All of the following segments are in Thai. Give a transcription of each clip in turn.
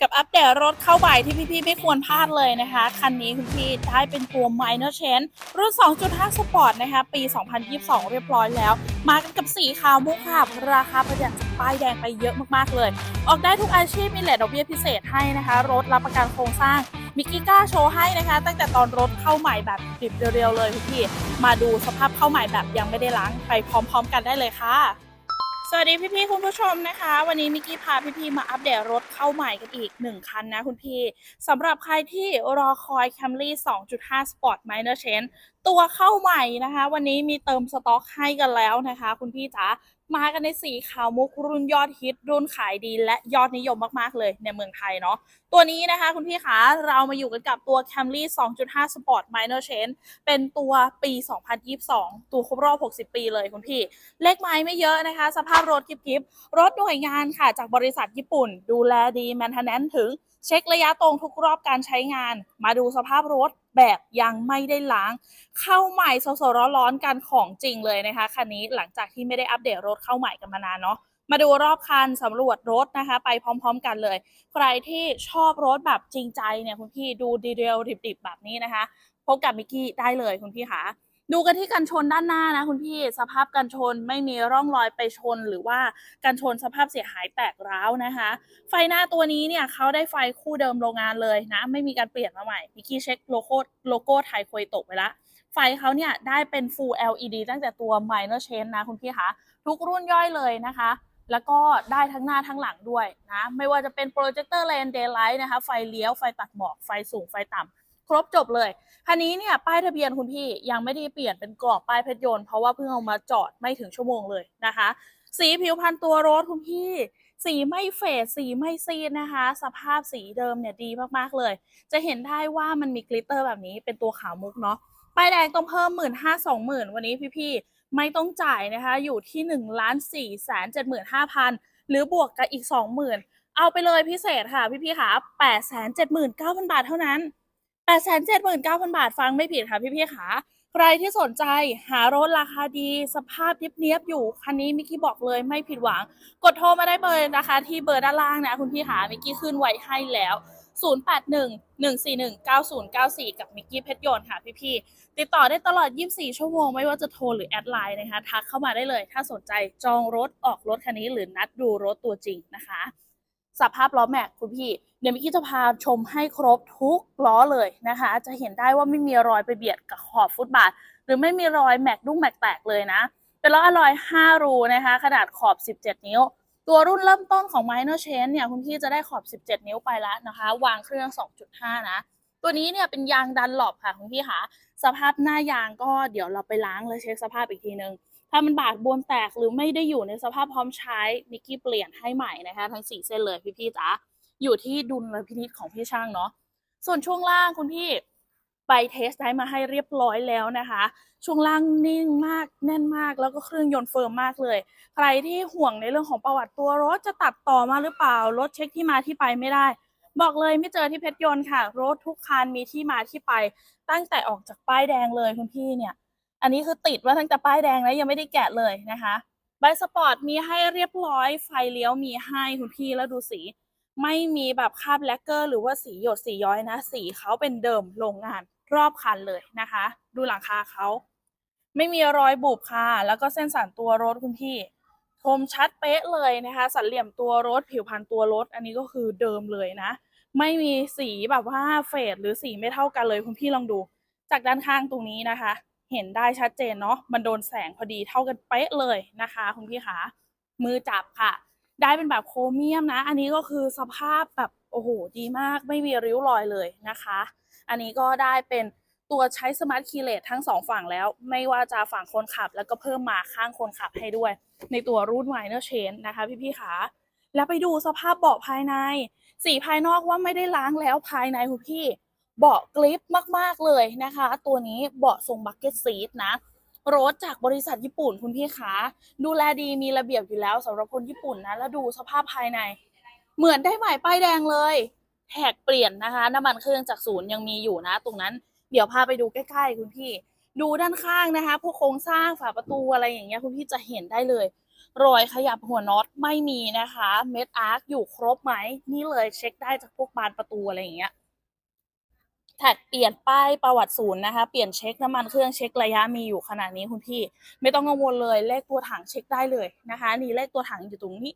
กับอัปเดตรถเข้าใหม่ที่พี่ๆ ไม่ควรพลาดเลยนะคะ คันนี้คุณพี่ได้เป็นตัว Minor Change รุ่น 2.5 Sport นะคะปี 2022 เรียบร้อยแล้ว มากันกับสีขาวมุกค่ะราคาประหยัดจากป้ายแดงไปเยอะมากๆเลย ออกได้ทุกอาชีพมีเลทดอกเบี้ยพิเศษให้นะคะ รถรับประกันโครงสร้างมิกกี้กล้าโชว์ให้นะคะ ตั้งแต่ตอนรถเข้าใหม่แบบดิบเรียวๆเลยคุณพี่ มาดูสภาพเข้าใหม่แบบยังไม่ได้ล้างไปพร้อม ๆ กันได้เลยค่ะ สวัสดีพี่ๆคุณผู้ชมนะคะ วันนี้มิกกี้พาพี่ๆมาอัปเดตรถเข้าใหม่กันอีก 1 คันนะคุณพี่สำหรับใครที่รอคอย Camry 2.5 Sport Minor Change ตัวเข้าใหม่นะคะ วันนี้มีเติมสต็อกให้กันแล้วนะคะ คุณพี่จ๋ามากันในสีขาวมุกรุ่นยอดฮิตรุ่นขายดีและยอดนิยมมากๆเลยในเมืองไทยเนาะตัวนี้นะคะคุณพี่คะเรามาอยู่กันกับตัว Camry 2.5 Sport Minor Change เป็นตัวปี 2022 ตัวครบรอบ 60 ปีเลยคุณพี่ เลขไม้ไม่เยอะนะคะ สภาพรถกิบๆรถหน่วยงานค่ะจากบริษัทญี่ปุ่น ดูแลดีแมนเทนแนนถึงเช็คระยะตรงทุกรอบการใช้งาน มาดูสภาพรถแบบยังไม่ได้ล้าง เข้าใหม่สดๆร้อนๆกันของจริงเลยนะคะคันนี้หลังจากที่ไม่ได้อัปเดตรถเข้าใหม่กันมานานเนาะ มาดูรอบคันสำรวจรถนะคะ ไปพร้อม ๆ กันเลย ใครที่ชอบรถแบบจริงใจเนี่ยคุณพี่ดูดีเรียลดิบๆแบบนี้นะคะ พบกับมิกกี้ได้เลยคุณพี่คะดูกันที่กันชนด้านหน้านะคุณพี่สภาพกันชนไม่มีร่องรอยไปชน หรือว่ากันชนสภาพเสียหายแตกร้าวนะคะ ไฟหน้าตัวนี้เนี่ยเขาได้ไฟคู่เดิมโรงงานเลยนะ ไม่มีการเปลี่ยนมาใหม่มิกกี้เช็คโลโก้โลโก้ไทยควยตกไปละไฟเขาเนี่ยได้เป็น full LED ตั้งแต่ตัว minor change นะคุณพี่คะทุกรุ่นย่อยเลยนะคะ แล้วก็ได้ทั้งหน้าทั้งหลังด้วยนะ ไม่ว่าจะเป็นโปรเจคเตอร์เลนเดย์ไลท์นะคะ ไฟเลี้ยว ไฟตัดหมอก ไฟสูง ไฟต่ำ ครบจบเลย คันนี้เนี่ย ป้ายทะเบียนคุณพี่ยังไม่ได้เปลี่ยนเป็นกรอบป้ายเพชรยนต์เพราะว่าเพิ่งเอามาจอดไม่ถึงชั่วโมงเลยนะคะ สีผิวพันตัวรถคุณพี่ สีไม่เฟด สีไม่ซีดนะคะ สภาพสีเดิมเนี่ยดีมากๆเลย จะเห็นได้ว่ามันมีกลิตเตอร์แบบนี้เป็นตัวขาวมุกเนาะ ป้ายแดงต้องเพิ่มหมื่นห้าสองหมื่นวันนี้พี่ๆ ไม่ต้องจ่ายนะคะ อยู่ที่หนึ่งล้านสี่แสนเจ็ดหมื่นห้าพันหรือบวกกับอีกสองหมื่นเอาไปเลยพิเศษค่ะ พี่ๆค่ะแปดแสนเจ็ดหมื่นเก้าพันบาทเท่านั้นแปดแสนเจ็ดหมื่นเก้าพันบาทฟังไม่ผิดค่ะพี่ๆค่ะใครที่สนใจหารถราคาดี สภาพเนียบๆอยู่ คันนี้มิกกี้บอกเลยไม่ผิดหวัง กดโทรมาได้เบอร์นะคะ ที่เบอร์ด้านล่างนะคุณพี่ค่ะมิกกี้ขึ้นไว้ให้แล้ว 0811419094 กับมิกกี้เพชรยนต์ค่ะพี่ๆติดต่อได้ตลอด 24 ชั่วโมง ไม่ว่าจะโทรหรือแอดไลน์นะคะทักเข้ามาได้เลย ถ้าสนใจจองรถออกรถคันนี้ หรือนัดดูรถตัวจริงนะคะ สภาพล้อแม็กคุณพี่ เดี๋ยวมิกกี้จะพาชมให้ครบทุกล้อเลยนะคะ จะเห็นได้ว่าไม่มีรอยไปเบียดกับขอบฟุตบาท หรือไม่มีรอยแม็กดุ้งแม็กแตกเลยนะ เป็นล้ออลอย 5 รูนะคะ ขนาดขอบ 17 นิ้ว ตัวรุ่นเริ่มต้นของ Minor chain เนี่ยคุณพี่จะได้ขอบ 17 นิ้วไปแล้วนะคะ วางเครื่อง 2.5 นะ ตัวนี้เนี่ยเป็นยางดันหลบค่ะคุณพี่คะสภาพหน้ายางก็เดี๋ยวเราไปล้างและเช็คสภาพอีกทีนึง ถ้ามันบาดบวมแตกหรือไม่ได้อยู่ในสภาพพร้อมใช้มิกกี้เปลี่ยนให้ใหม่นะคะ ทั้งสี่เส้นเลยพี่ๆจ๋าอยู่ที่ดุลพินิจของพี่ช่างเนาะส่วนช่วงล่างคุณพี่ ไปเทสได้มาให้เรียบร้อยแล้วนะคะ ช่วงล่างนิ่งมากแน่นมากแล้วก็เครื่องยนต์เฟิร์มมากเลย ใครที่ห่วงในเรื่องของประวัติตัวรถจะตัดต่อมาหรือเปล่ารถเช็คที่มาที่ไปไม่ได้ บอกเลยไม่เจอที่เพชรยนต์ค่ะ รถทุกคันมีที่มาที่ไป ตั้งแต่ออกจากป้ายแดงเลยคุณพี่เนี่ย อันนี้คือติดว่าตั้งแต่ป้ายแดงแล้วยังไม่ได้แกะเลยนะคะใบสปอร์ตมีให้เรียบร้อยไฟเลี้ยวมีให้คุณพี่แล้วดูสีไม่มีแบบคาบแลกเกอร์หรือว่าสีหยดสีย้อยนะ สีเขาเป็นเดิมโรงงาน รอบคันเลยนะคะ ดูหลังคาเขาไม่มีรอยบุบค่ะ แล้วก็เส้นสันตัวรถคุณพี่คมชัดเป๊ะเลยนะคะ สันเหลี่ยมตัวรถผิวพันตัวรถ อันนี้ก็คือเดิมเลยนะ ไม่มีสีแบบว่าเฟดหรือสีไม่เท่ากันเลยคุณพี่ลองดู จากด้านข้างตรงนี้นะคะ เห็นได้ชัดเจนเนาะมันโดนแสงพอดีเท่ากันเป๊ะเลยนะคะ คุณพี่คะมือจับค่ะ ได้เป็นแบบโครเมียมนะ อันนี้ก็คือสภาพแบบโอ้โหดีมาก ไม่มีริ้วรอยเลยนะคะ อันนี้ก็ได้เป็นตัวใช้สมาร์ทคีย์เลสทั้งสองฝั่งแล้ว ไม่ว่าจะฝั่งคนขับ แล้วก็เพิ่มมาข้างคนขับให้ด้วย ในตัวรุ่น Minor Change นะคะพี่ๆคะแล้วไปดูสภาพเบาะภายใน สีภายนอกว่าไม่ได้ล้างแล้วภายในคุณพี่เบาะกริปมากๆเลยนะคะ ตัวนี้เบาะทรงบักเก็ตซีทนะรถจากบริษัทญี่ปุ่นคุณพี่คะดูแลดีมีระเบียบอยู่แล้วสำหรับคนญี่ปุ่นนะ แล้วดูสภาพภายใน เหมือนได้ใหม่ป้ายแดงเลย แท็กเปลี่ยนนะคะ น้ำมันเครื่องจากศูนย์ยังมีอยู่นะ ตรงนั้นเดี๋ยวพาไปดูใกล้ๆคุณพี่ ดูด้านข้างนะคะ พวกโครงสร้างฝาประตูอะไรอย่างเงี้ยคุณพี่จะเห็นได้เลยรอยขยับหัวน็อตไม่มีนะคะ เม็ดอาร์คอยู่ครบไหมนี่เลยเช็คได้จากพวกบานประตูอะไรอย่างเงี้ยแท็กเปลี่ยนป้ายประวัติศูนย์นะคะ เปลี่ยนเช็คน้ำมันเครื่องเช็คระยะมีอยู่ขนาดนี้คุณพี่ ไม่ต้องกังวลเลยเลขตัวถังเช็คได้เลยนะคะ นี่เลขตัวถังอยู่ตรงนี้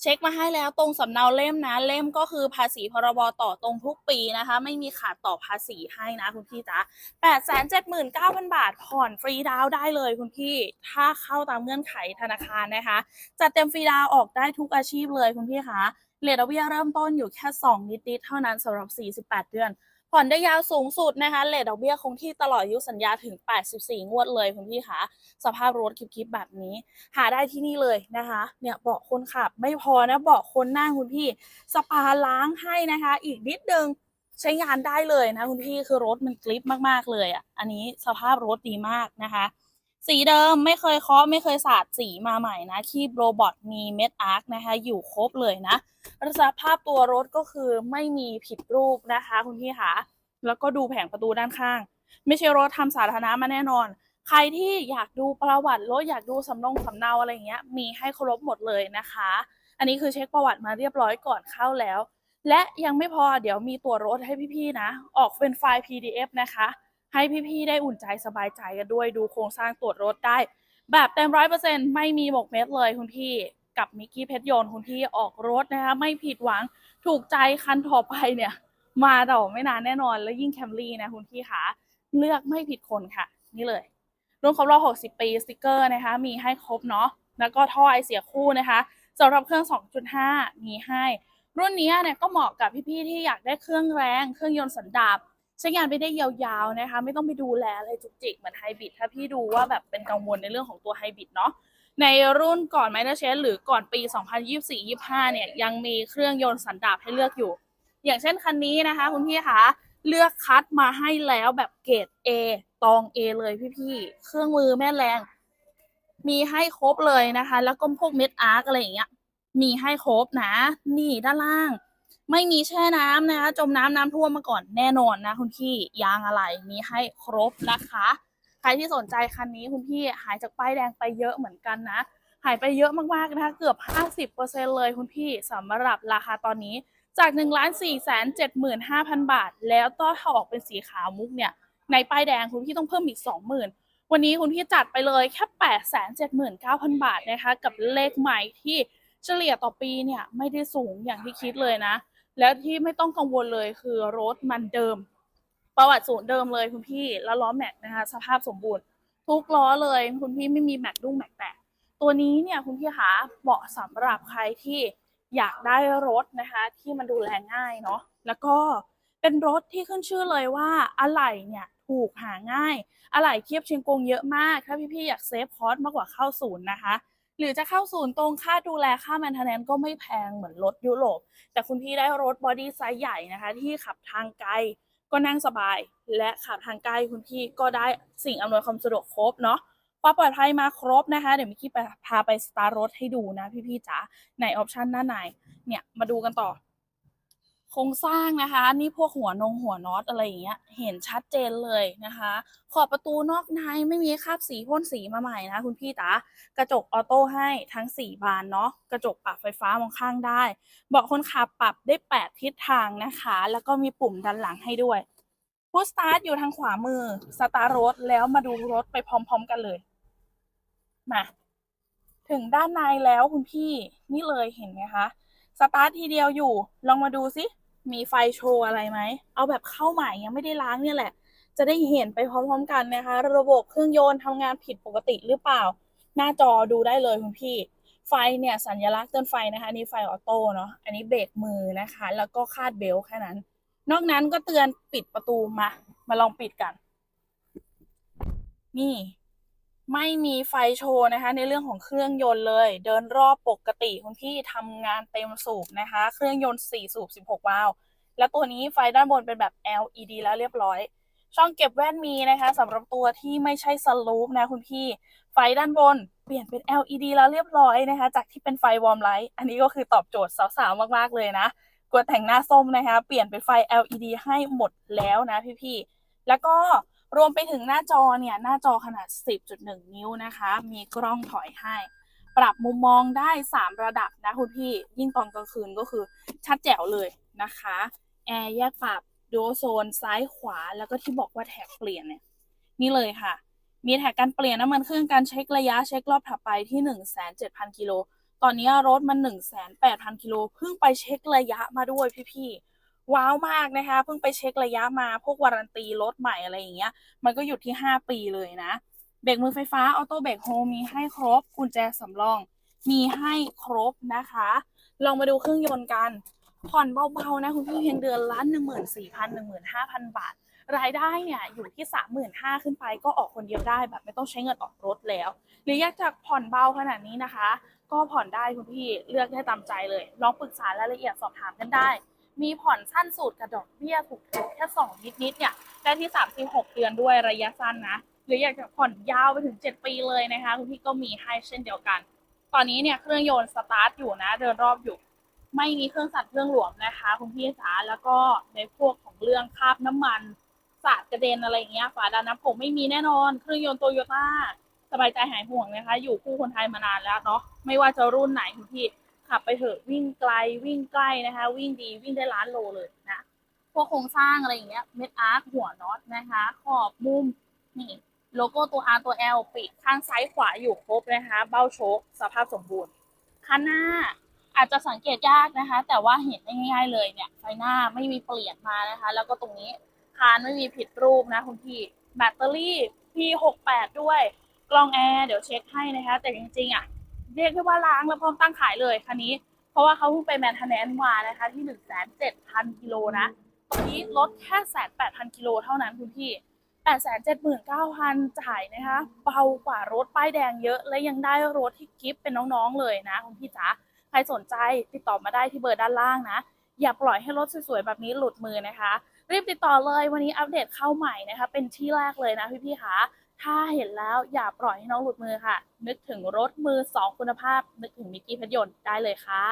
เช็คมาให้แล้วตรงสำเนาเล่มนะเล่มก็คือภาษีพรบต่อตรงทุกปีนะคะ ไม่มีขาดต่อภาษีให้นะคุณพี่จ๊ะแปดแสนเจ็ดหมื่นเก้าพันบาท ผ่อนฟรีดาวได้เลยคุณพี่ ถ้าเข้าตามเงื่อนไขธนาคารนะคะจัดเต็มฟรีดาวออกได้ทุกอาชีพเลยคุณพี่คะเรทดอกเบี้ยเริ่มต้นอยู่แค่ 2 นิดๆเท่านั้นสำหรับ 48 เดือน ผ่อนได้ยาวสูงสุดนะคะเลทดอกเบี้ยคงที่ตลอดอายุสัญญาถึง 84 งวดเลยคุณพี่คะสภาพรถคลิปๆแบบนี้ หาได้ที่นี่เลยนะคะเนี่ยเบาะคนขับไม่พอนะเบาะคนนั่งคุณพี่ สปาล้างให้นะคะ อีกนิดนึงใช้งานได้เลยนะคุณพี่คือรถมันกริปมากๆเลยอะอันนี้สภาพรถดีมากนะคะ สีเดิมไม่เคยเคาะไม่เคยสาดสีมาใหม่นะคีบโรบอทมีเม็ดอาร์คนะคะ อยู่ครบเลยนะสภาพตัวรถก็คือไม่มีผิดรูปนะคะ คุณพี่คะแล้วก็ดูแผงประตูด้านข้าง ไม่ใช่รถทำสาธารณะมาแน่นอน ใครที่อยากดูประวัติรถอยากดูสำนงสำเนาอะไรเงี้ย มีให้ครบหมดเลยนะคะ อันนี้คือเช็คประวัติมาเรียบร้อยก่อนเข้าแล้ว และยังไม่พอเดี๋ยวมีตัวรถให้พี่ๆนะ ออกเป็นไฟล์ PDF นะคะ ให้พี่ๆได้อุ่นใจสบายใจกันด้วยดูโครงสร้างตรวจรถได้ แบบเต็มร้อยเปอร์เซ็นไม่มีหมกเม็ดเลยคุณพี่กับมิกกี้เพชรยนต์คุณพี่ออกรถนะคะไม่ผิดหวังถูกใจคันต่อไปเนี่ย มาต่อไม่นานแน่นอน แล้วยิ่งแคมรี่นะคุณพี่คะเลือกไม่ผิดคนค่ะ นี่เลยรุ่นครบรอบ60 ปีสติกเกอร์นะคะ มีให้ครบเนาะแล้วก็ท่อไอเสียคู่นะคะสำหรับเครื่อง 2.5 มีให้ รุ่นนี้เนี่ยก็เหมาะกับพี่ๆที่อยากได้เครื่องแรง เครื่องยนต์สันดาป ใช้งานไปได้ยาวๆนะคะ ไม่ต้องไปดูแลอะไรจุกจิกเหมือนไฮบริดถ้าพี่ดูว่าแบบเป็นกังวลในเรื่องของตัวไฮบริดเนาะในรุ่นก่อนไมเนอร์เชนหรือก่อนปี 2024-25 เนี่ย ยังมีเครื่องยนต์สันดาปให้เลือกอยู่ อย่างเช่นคันนี้นะคะ คุณพี่คะเลือกคัดมาให้แล้วแบบเกรด A ตอง A เลยพี่ๆ เครื่องมือแม่แรง มีให้ครบเลยนะคะ แล้วก็พวกเม็ดอาร์กอะไรอย่างเงี้ย มีให้ครบนะ นี่ด้านล่าง ไม่มีแช่น้ำนะคะ จมน้ำน้ำท่วมมาก่อนแน่นอนนะ คุณพี่ยางอะไรมีให้ครบนะคะ ใครที่สนใจคันนี้คุณพี่หายจากป้ายแดงไปเยอะเหมือนกันนะ หายไปเยอะมากๆนะคะ เกือบ 50%เลยคุณพี่สำหรับราคาตอนนี้จาก1 4 7 5 0 0 0บาท แล้วก็ถ้าออกเป็นสีขาวมุกเนี่ย ในป้ายแดงคุณพี่ต้องเพิ่มอีก20,000วันนี้คุณพี่จัดไปเลยแค่879,000บาทนะคะ กับเลขใหม่ที่เฉลี่ยต่อปีเนี่ย ไม่ได้สูงอย่างที่คิดเลยนะ แล้วที่ไม่ต้องกังวลเลยคือรถมันเดิม ประวัติศูนย์เดิมเลยคุณพี่แล้วล้อแม็กนะคะ สภาพสมบูรณ์ ทุกล้อเลย คุณพี่ไม่มีแม็กดุ้งแม็กแตกตัวนี้เนี่ยคุณพี่คะเหมาะสำหรับใครที่อยากได้รถนะคะ ที่มันดูแลง่ายเนาะแล้วก็เป็นรถที่ขึ้นชื่อเลยว่าอะไหล่เนี่ยถูกหาง่ายอะไหล่เทียบเชียงกงเยอะมาก ถ้าพี่ๆอยากเซฟคอสมากกว่าเข้าศูนย์นะคะ หรือจะเข้าศูนย์ตรงค่าดูแลค่าแมนเทนแนนก็ไม่แพงเหมือนรถยุโรป แต่คุณพี่ได้รถบอดี้ไซส์ใหญ่นะคะ ที่ขับทางไกลก็นั่งสบาย และขับทางไกลคุณพี่ก็ได้สิ่งอำนวยความสะดวกครบเนาะความปลอดภัยมาครบนะคะ เดี๋ยวมิกกี้พาไปสตาร์รถให้ดูนะพี่ๆจ๋าในออปชันด้านในเนี่ยมาดูกันต่อ ครงสร้างนะคะ นี่พวกหัวนงหัวน็อตอะไรอย่างเงี้ย เห็นชัดเจนเลยนะคะ ขอบประตูนอกในไม่มีคราบสีพ่นสีมาใหม่นะคุณพี่จ๋ากระจกออโต้ให้ทั้ง 4 บานเนาะกระจกปรับไฟฟ้ามองข้างได้เบาะคนขับปรับได้ 8 ทิศทางนะคะ แล้วก็มีปุ่มดันหลังให้ด้วยพุชสตาร์ทอยู่ทางขวามือสตาร์ทรถแล้วมาดูรถไปพร้อม ๆ กันเลยมาถึงด้านในแล้วคุณพี่นี่เลยเห็นไหมคะสตาร์ททีเดียวอยู่ ลองมาดูซิ มีไฟโชว์อะไรไหม เอาแบบเข้าใหม่ยังไม่ได้ล้างเนี่ยแหละ จะได้เห็นไปพร้อมๆกันนะคะ ระบบเครื่องยนต์ทำงานผิดปกติหรือเปล่า หน้าจอดูได้เลยคุณพี่ ไฟเนี่ยสัญลักษณ์เตือนไฟนะคะนี่ไฟออโต้เนาะ อันนี้เบรกมือนะคะ แล้วก็คาดเบลต์แค่นั้น นอกนั้นก็เตือนปิดประตูมา มาลองปิดกัน นี่ ไม่มีไฟโชว์นะคะ ในเรื่องของเครื่องยนต์เลย เดินรอบปกติคุณพี่ทำงานเต็มสูบนะคะ เครื่องยนต์ 4 สูบ 16 วาล์วและตัวนี้ไฟด้านบนเป็นแบบ LED แล้วเรียบร้อย ช่องเก็บแว่นมีนะคะสำหรับตัวที่ไม่ใช่สลูปนะคุณพี่ ไฟด้านบนเปลี่ยนเป็น LED แล้วเรียบร้อยนะคะ จากที่เป็นไฟวอร์มไลท์อันนี้ก็คือตอบโจทย์สาวๆมากๆเลยนะกลัวแต่งหน้าส้มนะคะ เปลี่ยนเป็นไฟ LED ให้หมดแล้วนะพี่ๆแล้วก็ รวมไปถึงหน้าจอเนี่ยหน้าจอขนาด 10.1 นิ้วนะคะ มีกล้องถอยให้ ปรับมุมมองได้ 3 ระดับนะคุณพี่ ยิ่งตอนกลางคืนก็คือชัดแจ๋วเลยนะคะแอร์แยกปรับดูโซนซ้ายขวาแล้วก็ที่บอกว่าแท็กเปลี่ยนเนี่ยนี่เลยค่ะ มีแท็กการเปลี่ยนน้ำมันเครื่องการเช็คระยะเช็ครอบถัดไปที่ 1,700กิโลตอนนี้รถมัน 1,800กิโลเพิ่งไปเช็คระยะมาด้วยพี่ๆ ว้าวมากนะคะ เพิ่งไปเช็คระยะมาพวกวารันตีรถใหม่อะไรอย่างเงี้ย มันก็อยู่ที่ 5 ปีเลยนะ เบรกมือไฟฟ้าออโต้เบรกโฮมีให้ครบกุญแจสำรอง มีให้ครบนะคะ ลองมาดูเครื่องยนต์กัน ผ่อนเบาๆนะคุณพี่เพียงเดือนละ14,000 15,000 บาท รายได้เนี่ยอยู่ที่ 35,000ขึ้นไปก็ออกคนเดียวได้แบบไม่ต้องใช้เงินออกรถแล้ว หรืออยากจะผ่อนเบาขนาดนี้นะคะ ก็ผ่อนได้คุณพี่เลือกได้ตามใจเลย ลองปรึกษารายละเอียดสอบถามกันได้ มีผ่อนสั้นสุดกับดอกเบี้ยถูกๆแค่สองนิดๆเนี่ยได้ที่ 3 6 เดือนด้วยระยะสั้นนะ หรืออยากจะผ่อนยาวไปถึง 7 ปีเลยนะคะ คุณพี่ก็มีให้เช่นเดียวกัน ตอนนี้เนี่ยเครื่องยนต์สตาร์ทอยู่นะเดินรอบอยู่ ไม่มีเครื่องสั่นเครื่องหลวมนะคะคุณพี่จ๋าแล้วก็ในพวกของเรื่องคราบน้ำมันสาดกระเด็นอะไรอย่างเงี้ยฝาดันน้ำผมไม่มีแน่นอน เครื่องยนต์โตโยต้าสบายใจหายห่วงนะคะ อยู่คู่คนไทยมานานแล้วเนาะไม่ว่าจะรุ่นไหนคุณพี่ ขับไปเถอะวิ่งไกลวิ่งใกล้นะคะ วิ่งดีวิ่งได้ล้านโลเลยนะพวกโครงสร้างอะไรอย่างเงี้ยเม็ดอาร์คหัวน็อตนะคะ ขอบมุมนี่โลโก้ตัว R ตัว L ปีกข้างซ้ายขวาอยู่ครบนะคะ เบ้าโชคสภาพสมบูรณ์คันหน้าอาจจะสังเกตยากนะคะ แต่ว่าเห็นได้ง่ายๆเลยเนี่ยไฟหน้าไม่มีเปลี่ยนมานะคะ แล้วก็ตรงนี้คานไม่มีผิดรูปนะคุณพี่แบตเตอรี่ P68 ด้วย กล้องแอร์เดี๋ยวเช็คให้นะคะ แต่จริงๆอะ เรียกได้ว่าล้างแล้วพร้อมตั้งขายเลยคันนี้ เพราะว่าเขาเพิ่งไปแมนเทนแนนซ์มานะคะที่1,700กิโลนะตอนนี้ลดแค่8,000กิโลเท่านั้นคุณพี่879,000จ่ายนะคะเบากว่ารถป้ายแดงเยอะและยังได้รถที่กิฟต์เป็นน้องๆเลยนะคุณพี่จ๋าใครสนใจติดต่อมาได้ที่เบอร์ด้านล่างนะ อย่าปล่อยให้รถสวยๆแบบนี้หลุดมือนะคะ รีบติดต่อเลยวันนี้อัปเดตเข้าใหม่นะคะ เป็นที่แรกเลยนะพี่ๆคะ ถ้าเห็นแล้วอย่าปล่อยให้น้องหลุดมือค่ะ นึกถึงรถมือสองคุณภาพ นึกถึงมิกกี้เพชรยนต์ได้เลยค่ะ